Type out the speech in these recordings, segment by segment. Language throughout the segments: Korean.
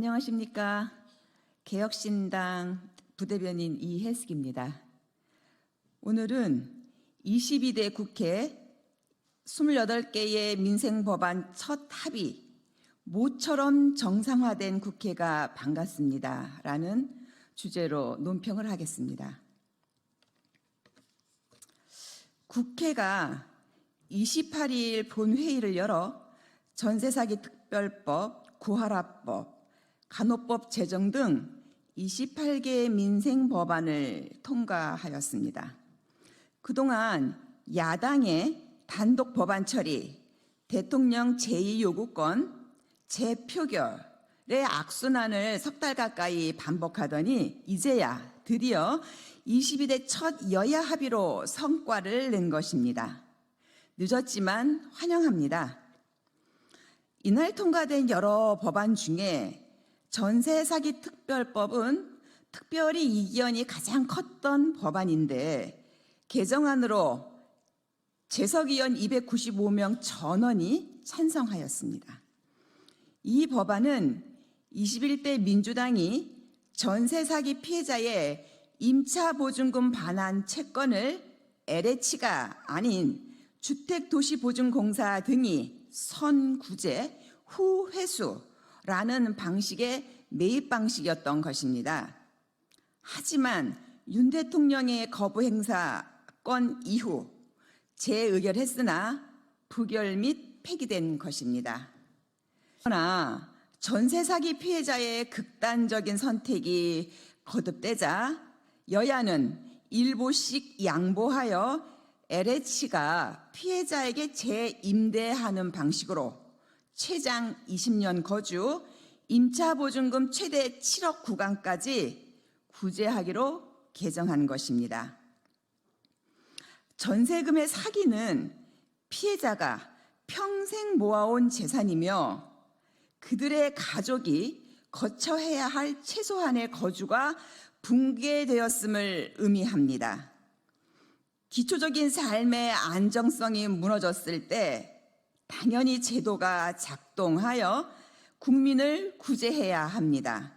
안녕하십니까. 개혁신당 부대변인 이혜숙입니다. 오늘은 22대 국회 28개의 민생법안 첫 합의 모처럼 정상화된 국회가 반갑습니다. 라는 주제로 논평을 하겠습니다. 국회가 28일 본회의를 열어 전세사기 특별법, 구하라법, 간호법 제정 등 28개의 민생 법안을 통과하였습니다. 그동안 야당의 단독 법안 처리, 대통령 제2요구권, 재표결의 악순환을 석 달 가까이 반복하더니 이제야 드디어 22대 첫 여야 합의로 성과를 낸 것입니다. 늦었지만 환영합니다. 이날 통과된 여러 법안 중에 전세 사기 특별법은 특별히 이견이 가장 컸던 법안인데 개정안으로 재석위원 295명 전원이 찬성하였습니다. 이 법안은 21대 민주당이 전세 사기 피해자의 임차 보증금 반환 채권을 LH가 아닌 주택도시보증공사 등이 선구제 후 회수 라는 방식의 매입 방식이었던 것입니다. 하지만 윤 대통령의 거부 행사권 이후 재의결했으나 부결 및 폐기된 것입니다. 그러나 전세 사기 피해자의 극단적인 선택이 거듭되자 여야는 일부씩 양보하여 LH가 피해자에게 재임대하는 방식으로 최장 20년 거주, 임차 보증금 최대 7억 구간까지 구제하기로 개정한 것입니다. 전세금의 사기는 피해자가 평생 모아온 재산이며 그들의 가족이 거처해야 할 최소한의 거주가 붕괴되었음을 의미합니다. 기초적인 삶의 안정성이 무너졌을 때 당연히 제도가 작동하여 국민을 구제해야 합니다.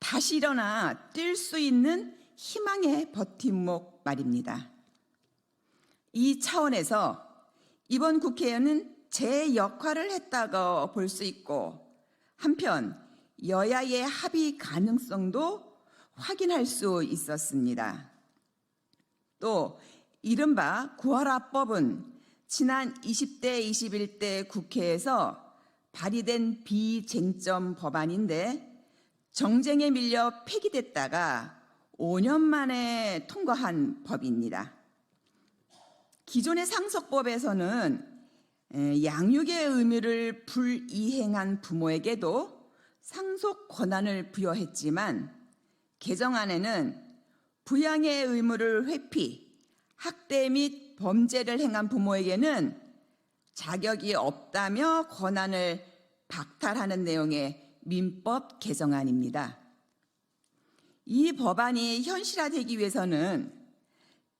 다시 일어나 뛸 수 있는 희망의 버팀목 말입니다. 이 차원에서 이번 국회에는 제 역할을 했다고 볼 수 있고 한편 여야의 합의 가능성도 확인할 수 있었습니다. 또 이른바 구하라법은 지난 20대 21대 국회에서 발의된 비쟁점 법안인데 정쟁에 밀려 폐기됐다가 5년 만에 통과한 법입니다. 기존의 상속법에서는 양육의 의무를 불이행한 부모에게도 상속 권한을 부여했지만 개정안에는 부양의 의무를 회피, 학대 및 범죄를 행한 부모에게는 자격이 없다며 권한을 박탈하는 내용의 민법 개정안입니다. 이 법안이 현실화되기 위해서는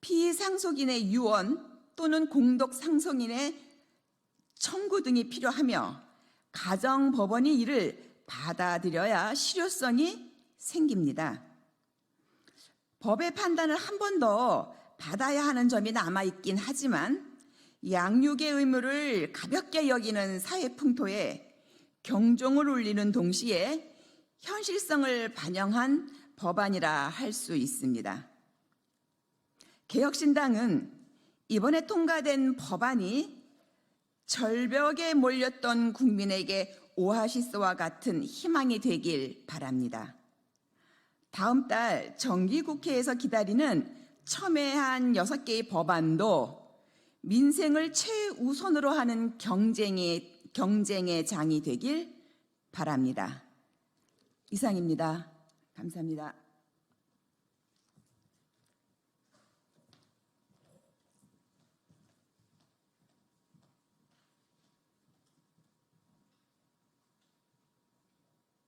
피상속인의 유언 또는 공덕 상속인의 청구 등이 필요하며 가정 법원이 이를 받아들여야 실효성이 생깁니다. 법의 판단을 한 번 더 받아야 하는 점이 남아있긴 하지만 양육의 의무를 가볍게 여기는 사회 풍토에 경종을 울리는 동시에 현실성을 반영한 법안이라 할 수 있습니다. 개혁신당은 이번에 통과된 법안이 절벽에 몰렸던 국민에게 오아시스와 같은 희망이 되길 바랍니다. 다음 달 정기국회에서 기다리는 첨예한 6개의 법안도 민생을 최우선으로 하는 경쟁의, 경쟁의 장이 되길 바랍니다. 이상입니다. 감사합니다.